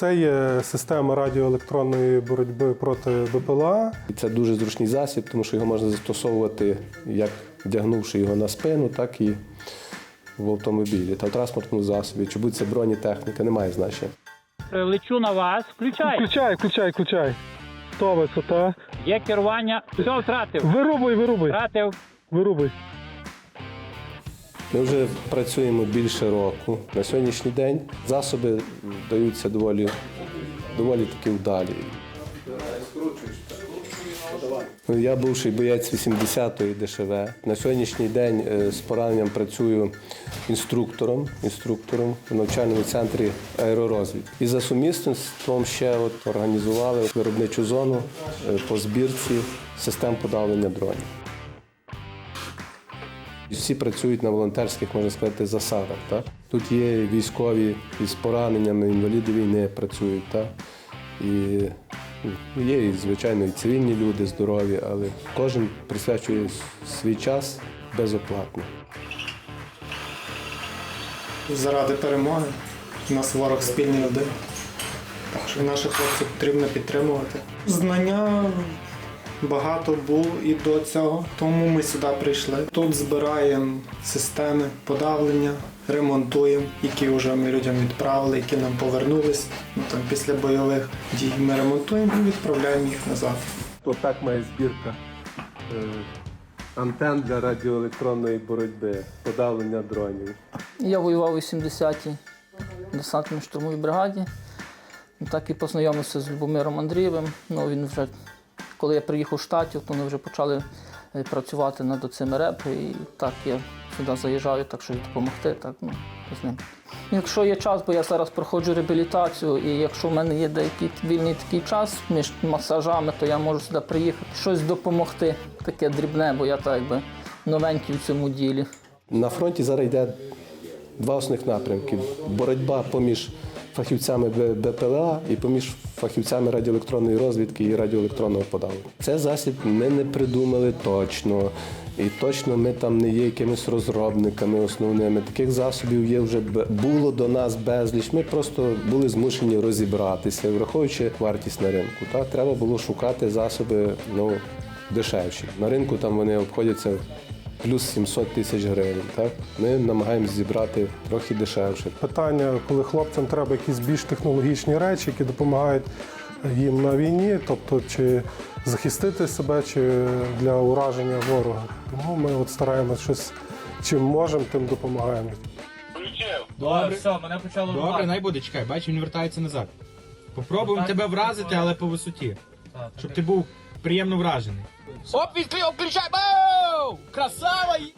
Це є система радіоелектронної боротьби проти БПЛА. І це дуже зручний засіб, тому що його можна застосовувати як вдягнувши його на спину, так і в автомобілі та в транспортному засобі. Чи будь це бронетехніка, немає значення. Лечу на вас, включай. Включай, включай, включай. 100 висота. Є керування. Все, втратив. Вирубуй, вирубуй, Втратив. вирубуй. Ми вже працюємо більше року. На сьогоднішній день засоби даються доволі, доволі таки вдалі. Ну, Я бувший боєць 80-ї ДШВ. На сьогоднішній день е, з пораненням працюю інструктором, інструктором в навчальному центрі аеророзвідки. І за сумісництвом ще от організували виробничу зону е, по збірці систем подавлення дронів. Всі працюють на волонтерських, можна сказати, засадах. Так? Тут є військові із пораненнями, інваліди війни працюють. Так? І ну, є, і, звичайно, і цивільні люди здорові, але кожен присвячує свій час безоплатно. заради перемоги. У нас ворог спільний один. Так що наших хлопців потрібно підтримувати. Знання багато було і до цього, тому ми сюди прийшли. Тут збираємо системи подавлення, ремонтуємо, які вже ми людям відправили, які нам повернулись ну, там, після бойових дій. Ми ремонтуємо і відправляємо їх назад. Отак має збірка е, антен для радіоелектронної боротьби, подавлення дронів. Я воював у 80-й десантній штурмовій бригаді. Ну, Так і познайомився з Любомиром Андрієвим. Ну, він вже, коли я приїхав з штатів, то вони вже почали е, працювати над цими реп. І так я сюди заїжджаю, так що допомогти. Так, ну, з ним. Якщо є час, бо я зараз проходжу реабілітацію, і якщо в мене є деякий вільний такий час між масажами, то я можу сюди приїхати, щось допомогти, таке дрібне, бо я так якби новенький в цьому ділі. На фронті зараз йде два основних напрямки: боротьба поміж фахівцями БПЛА і поміж фахівцями радіоелектронної розвідки і радіоелектронного подавлення. Це засіб ми не придумали точно. І точно ми там не є якимись розробниками основними. Таких засобів є вже було до нас безліч. Ми просто були змушені розібратися, враховуючи вартість на ринку. Так, треба було шукати засоби ну, дешевші. На ринку там вони обходяться плюс 700 тисяч гривень. Так? Ми намагаємося зібрати трохи дешевше. Питання, коли хлопцям треба якісь більш технологічні речі, які допомагають їм на війні, тобто чи захистити себе, чи для ураження ворога. Тому ми от стараємося щось, чим можемо, тим допомагаємо. Добре, Все, мене почало добре, най буде, чекай, бач, він вертається назад. Попробуємо тебе вразити, але по висоті. Щоб ти був приємно вражений. Ô, Clijabão! Cração aí!